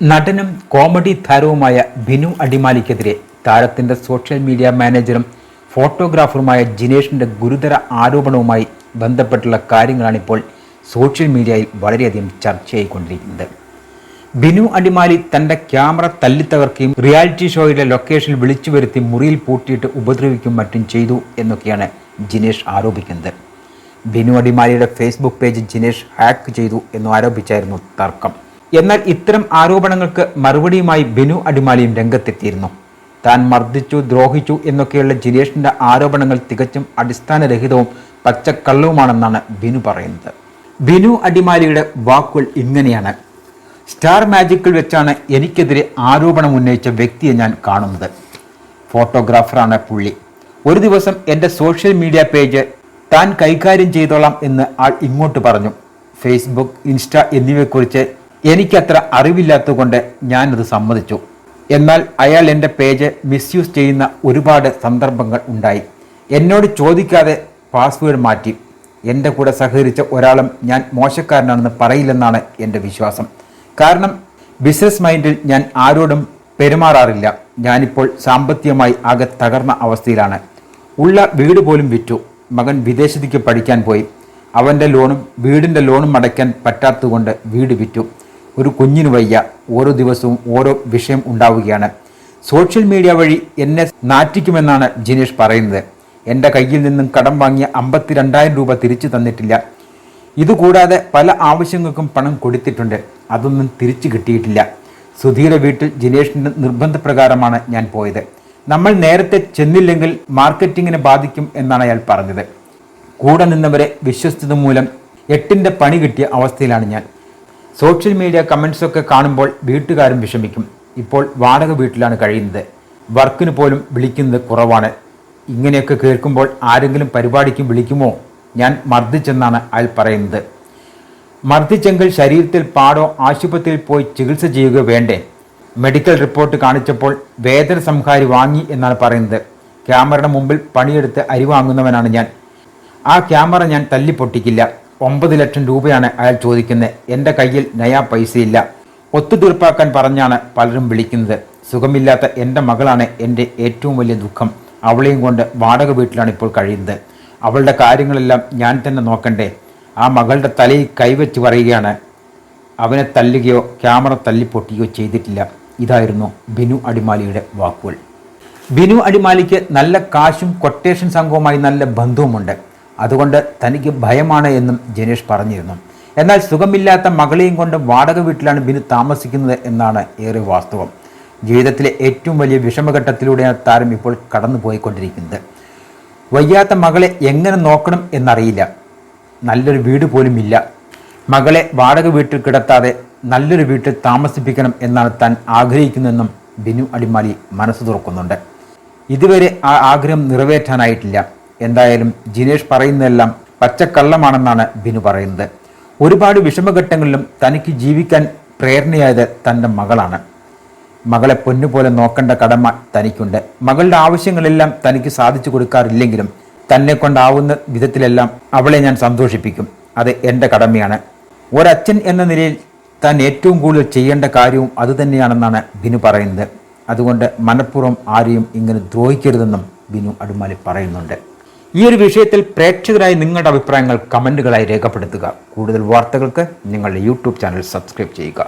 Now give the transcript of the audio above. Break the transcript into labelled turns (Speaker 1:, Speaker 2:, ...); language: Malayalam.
Speaker 1: നടനും കോമഡി താരവുമായ ബിനു അടിമാലിക്കെതിരെ താരത്തിന്റെ സോഷ്യൽ മീഡിയ മാനേജറും ഫോട്ടോഗ്രാഫറുമായ ജിനേഷിന്റെ ഗുരുതര ആരോപണവുമായി ബന്ധപ്പെട്ടുള്ള കാര്യങ്ങളാണിപ്പോൾ സോഷ്യൽ മീഡിയയിൽ വളരെയധികം ചർച്ചയായിക്കൊണ്ടിരിക്കുന്നത്. ബിനു അടിമാലി തന്റെ ക്യാമറ തല്ലിത്തകർക്കുകയും റിയാലിറ്റി ഷോയുടെ ലൊക്കേഷനിൽ വിളിച്ചു വരുത്തി മുറിയിൽ പൂട്ടിയിട്ട് ഉപദ്രവിക്കും മറ്റും ചെയ്തു എന്നൊക്കെയാണ് ജിനേഷ് ആരോപിക്കുന്നത്. ബിനു അടിമാലിയുടെ ഫേസ്ബുക്ക് പേജ് ജിനേഷ് ഹാക്ക് ചെയ്തു എന്ന് ആരോപിച്ചായിരുന്നു തർക്കം. എന്നാൽ ഇത്തരം ആരോപണങ്ങൾക്ക് മറുപടിയുമായി ബിനു അടിമാലിയും രംഗത്തെത്തിയിരുന്നു. താൻ മർദ്ദിച്ചു ദ്രോഹിച്ചു എന്നൊക്കെയുള്ള ജിനേഷിന്റെ ആരോപണങ്ങൾ തികച്ചും അടിസ്ഥാനരഹിതവും പച്ചക്കള്ളവുമാണെന്നാണ് ബിനു പറയുന്നത്. ബിനു അടിമാലിയുടെ വാക്കുകൾ ഇങ്ങനെയാണ്. സ്റ്റാർ മാജിക്കിൽ വെച്ചാണ് എനിക്കെതിരെ ആരോപണം ഉന്നയിച്ച വ്യക്തിയെ ഞാൻ കാണുന്നത്. ഫോട്ടോഗ്രാഫറാണ് പുള്ളി. ഒരു ദിവസം എന്റെ സോഷ്യൽ മീഡിയ പേജ് താൻ കൈകാര്യം ചെയ്തോളാം എന്ന് ആൾ ഇങ്ങോട്ട് പറഞ്ഞു. ഫേസ്ബുക്ക് ഇൻസ്റ്റ എന്നിവയെക്കുറിച്ച് എനിക്കത്ര അറിവില്ലാത്തതുകൊണ്ട് ഞാനത് സമ്മതിച്ചു. എന്നാൽ അയാൾ എന്റെ പേജ് മിസ്യൂസ് ചെയ്യുന്ന ഒരുപാട് സന്ദർഭങ്ങൾ ഉണ്ടായി. എന്നോട് ചോദിക്കാതെ പാസ്വേഡ് മാറ്റി. എന്റെ കൂടെ സഹകരിച്ച ഒരാളും ഞാൻ മോശക്കാരനാണെന്ന് പറയില്ലെന്നാണ് എന്റെ വിശ്വാസം. കാരണം ബിസിനസ് മൈൻഡിൽ ഞാൻ ആരോടും പെരുമാറാറില്ല. ഞാനിപ്പോൾ സാമ്പത്തികമായി ആകെ തകർന്ന അവസ്ഥയിലാണ്. ഉള്ള വീട് പോലും വിറ്റു. മകൻ വിദേശത്തേക്ക് പഠിക്കാൻ പോയി. അവന്റെ ലോണും വീടിന്റെ ലോണും അടയ്ക്കാൻ പറ്റാത്തതുകൊണ്ട് വീട് വിറ്റു. ഒരു കുഞ്ഞിന് വയ്യ ഓരോ ദിവസവും ഓരോ വിഷയം ഉണ്ടാവുകയാണ്. സോഷ്യൽ മീഡിയ വഴി എന്നെ നാറ്റിക്കുമെന്നാണ് ജിനേഷ് പറയുന്നത്. എന്റെ കയ്യിൽ നിന്നും കടം വാങ്ങിയ അമ്പത്തി രണ്ടായിരം രൂപ തിരിച്ചു തന്നിട്ടില്ല. ഇതുകൂടാതെ പല ആവശ്യങ്ങൾക്കും പണം കൊടുത്തിട്ടുണ്ട്. അതൊന്നും തിരിച്ചു കിട്ടിയിട്ടില്ല. സുധീര വീട്ടിൽ ജിനേഷിന്റെ നിർബന്ധപ്രകാരമാണ് ഞാൻ പോയത്. നമ്മൾ നേരത്തെ ചെന്നില്ലെങ്കിൽ മാർക്കറ്റിങ്ങിനെ ബാധിക്കും എന്നാണ് അയാൾ പറഞ്ഞത്. കൂടെ നിന്നവരെ വിശ്വസിച്ചത് മൂലം എട്ടിന്റെ പണി കിട്ടിയ അവസ്ഥയിലാണ് ഞാൻ. സോഷ്യൽ മീഡിയ കമൻസൊക്കെ കാണുമ്പോൾ വീട്ടുകാരും വിഷമിക്കും. ഇപ്പോൾ വാടക വീട്ടിലാണ് കഴിയുന്നത്. വർക്കിന് പോലും വിളിക്കുന്നത് കുറവാണ്. ഇങ്ങനെയൊക്കെ കേൾക്കുമ്പോൾ ആരെങ്കിലും പരിപാടിക്കും വിളിക്കുമോ? ഞാൻ മർദ്ദിച്ചെന്നാണ് അയാൾ പറയുന്നത്. മർദ്ദിച്ചെങ്കിൽ ശരീരത്തിൽ പാടോ ആശുപത്രിയിൽ പോയി ചികിത്സ ചെയ്യുക വേണ്ടേ? മെഡിക്കൽ റിപ്പോർട്ട് കാണിച്ചപ്പോൾ വേദന സംഹാരി വാങ്ങി എന്നാണ് പറയുന്നത്. ക്യാമറയുടെ മുമ്പിൽ പണിയെടുത്ത് അരി വാങ്ങുന്നവനാണ് ഞാൻ. ആ ക്യാമറ ഞാൻ തല്ലിപ്പൊട്ടിക്കില്ല. ഒമ്പത് ലക്ഷം രൂപയാണ് അയാൾ ചോദിക്കുന്നത്. എന്റെ കയ്യിൽ നയാ പൈസയില്ല. ഒത്തുതീർപ്പാക്കാൻ പറഞ്ഞാണ് പലരും വിളിക്കുന്നത്. സുഖമില്ലാത്ത എന്റെ മകളാണ് എന്റെ ഏറ്റവും വലിയ ദുഃഖം. അവളെയും കൊണ്ട് വാടക വീട്ടിലാണ് ഇപ്പോൾ കഴിയുന്നത്. അവളുടെ കാര്യങ്ങളെല്ലാം ഞാൻ തന്നെ നോക്കണ്ടേ? ആ മകളുടെ തലയിൽ കൈവച്ച് പറയുകയാണ്. അവനെ തല്ലുകയോ ക്യാമറ തല്ലിപ്പൊട്ടുകയോ ചെയ്തിട്ടില്ല. ഇതായിരുന്നു ബിനു അടിമാലിയുടെ വാക്കുകൾ. ബിനു അടിമാലിക്ക് നല്ല കാശും കൊട്ടേഷൻ സംഘവുമായി നല്ല ബന്ധവുമുണ്ട്. അതുകൊണ്ട് തനിക്ക് ഭയമാണ് എന്നും ജനേഷ് പറഞ്ഞിരുന്നു. എന്നാൽ സുഖമില്ലാത്ത മകളെയും കൊണ്ട് വാടക വീട്ടിലാണ് ബിനു താമസിക്കുന്നത് എന്നാണ് ഏറെ വാസ്തവം. ജീവിതത്തിലെ ഏറ്റവും വലിയ വിഷമഘട്ടത്തിലൂടെയാണ് താരം ഇപ്പോൾ കടന്നു പോയിക്കൊണ്ടിരിക്കുന്നത് വയ്യാത്ത മകളെ എങ്ങനെ നോക്കണം എന്നറിയില്ല. നല്ലൊരു വീട് പോലും ഇല്ല. മകളെ വാടക വീട്ടിൽ കിടത്താതെ നല്ലൊരു വീട്ടിൽ താമസിപ്പിക്കണം എന്നാണ് താൻ ആഗ്രഹിക്കുന്നതെന്നും ബിനു അടിമാലി മനസ്സ് തുറക്കുന്നുണ്ട്. ഇതുവരെ ആ ആഗ്രഹം നിറവേറ്റാനായിട്ടില്ല. എന്തായാലും ജിനേഷ് പറയുന്നതെല്ലാം പച്ചക്കള്ളമാണെന്നാണ് ബിനു പറയുന്നത്. ഒരുപാട് വിഷമഘട്ടങ്ങളിലും തനിക്ക് ജീവിക്കാൻ പ്രേരണയായത് തന്റെ മകളാണ്. മകളെ പൊന്നുപോലെ നോക്കേണ്ട കടമ തനിക്കുണ്ട്. മകളുടെ ആവശ്യങ്ങളെല്ലാം തനിക്ക് സാധിച്ചു കൊടുക്കാറില്ലെങ്കിലും തന്നെ കൊണ്ടാവുന്ന വിധത്തിലെല്ലാം അവളെ ഞാൻ സന്തോഷിപ്പിക്കും. അത് എന്റെ കടമയാണ്. ഒരച്ഛൻ എന്ന നിലയിൽ താൻ ഏറ്റവും കൂടുതൽ ചെയ്യേണ്ട കാര്യവും അതുതന്നെയാണെന്നാണ് ബിനു പറയുന്നത്. അതുകൊണ്ട് മനഃപൂർവം ആരെയും ഇങ്ങനെ ദ്രോഹിക്കരുതെന്നും ബിനു അടുമാലി പറയുന്നുണ്ട്. ഈ ഒരു വിഷയത്തിൽ പ്രേക്ഷകരായി നിങ്ങളുടെ അഭിപ്രായങ്ങൾ കമന്റുകളായി രേഖപ്പെടുത്തുക. കൂടുതൽ വാർത്തകൾക്ക് നിങ്ങളുടെ യൂട്യൂബ് ചാനൽ സബ്സ്ക്രൈബ് ചെയ്യുക.